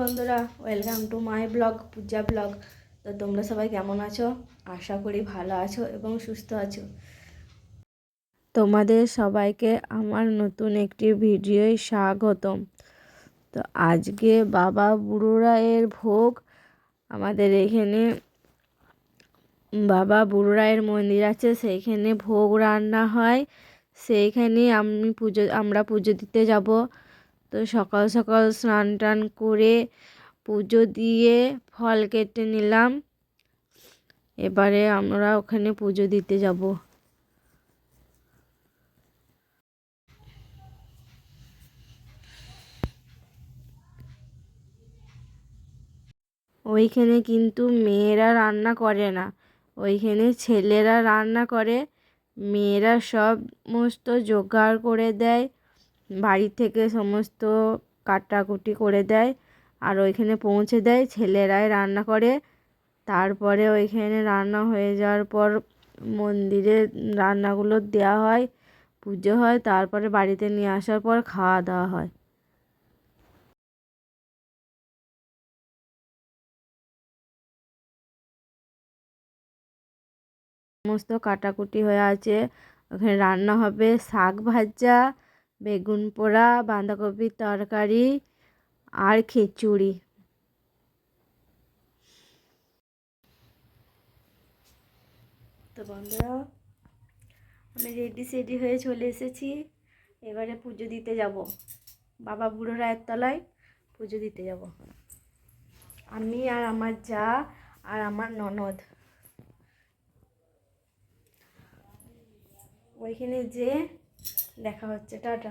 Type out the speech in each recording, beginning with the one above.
বন্ধুরা welcome to my blog Puja blog তো তোমরা সবাই কেমন আছো? আশা করি ভালো আছো এবং সুস্থ আছো। তোমাদের সবাইকে আমার নতুন একটি ভিডিওয় স্বাগতম। তো আজকে বাবা বুড়োরায়ের ভোগ। আমাদের এখানে বাবা বুড়োরায়ের মন্দির আছে, সেইখানে ভোগ রান্না হয়। সেইখানে আমি পুজো, আমরা পুজো দিতে যাব। তো সকাল সকাল স্নান টান করে পুজো দিয়ে ফল কেটে নিলাম। এবারে আমরা ওখানে পুজো দিতে যাব। ওইখানে কিন্তু মেয়েরা রান্না করে না। ওইখানে ছেলেরা রান্না করে। মেয়েরা সমস্ত জোগাড় করে দেয়। বাড়ি থেকে সমস্ত কাটাকুটি করে দেয় আর ওইখানে পৌঁছে দেয় ছেলেরাই রান্না করে। তারপরে ওইখানে রান্না হয়ে যাওয়ার পর মন্দিরে রান্নাগুলো দেওয়া হয়, পুজো হয়, তারপরে বাড়িতে নিয়ে আসার পর খাওয়া দাওয়া হয়। সমস্ত কাটাকুটি হয়ে আছে, ওখানে রান্না হবে, শাক ভাজা বেগুন পোড়া বাঁধাকপির তরকারি আর খিচুড়ি। তো বন্ধুরা, আমি রেডি সেডি হয়ে চলে এসেছি। এবারে পুজো দিতে যাব। বাবা বুড়ো রায়ের তলায় পুজো দিতে যাব। আমি আর আমার যা আর আমার ননদ। ওইখানে যে দেখা হচ্ছে টাটা।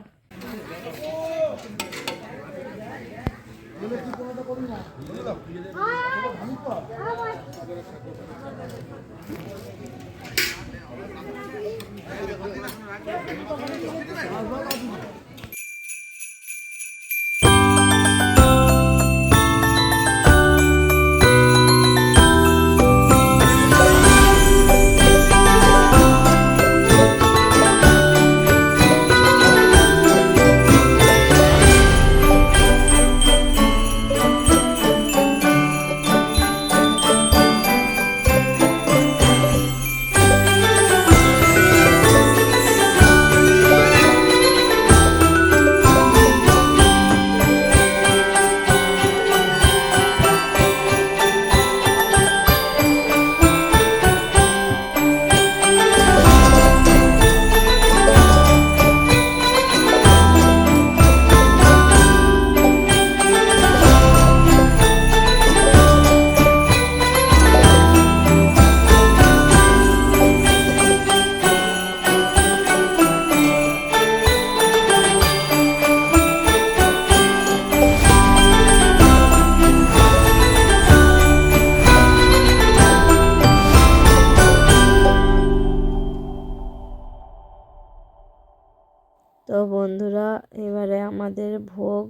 এবারে আমাদের ভোগ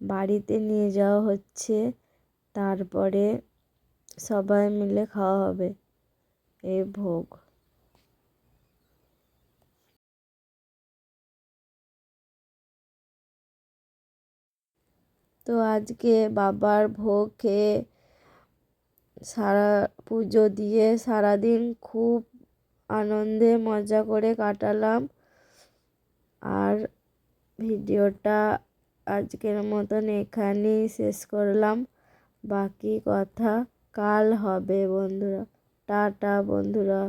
বাড়িতে নিয়ে যাওয়া হচ্ছে। তারপরে সবাই মিলে খাওয়া হবে এই ভোগ। তো আজকে বাবার ভোগ খেয়ে সারা পুজো দিয়ে সারাদিন খুব আনন্দে মজা করে কাটালাম। আর ভিডিওটা আজকের মতন এখানেই শেষ করলাম। বাকি কথা কাল হবে বন্ধুরা। টাটা বন্ধুরা।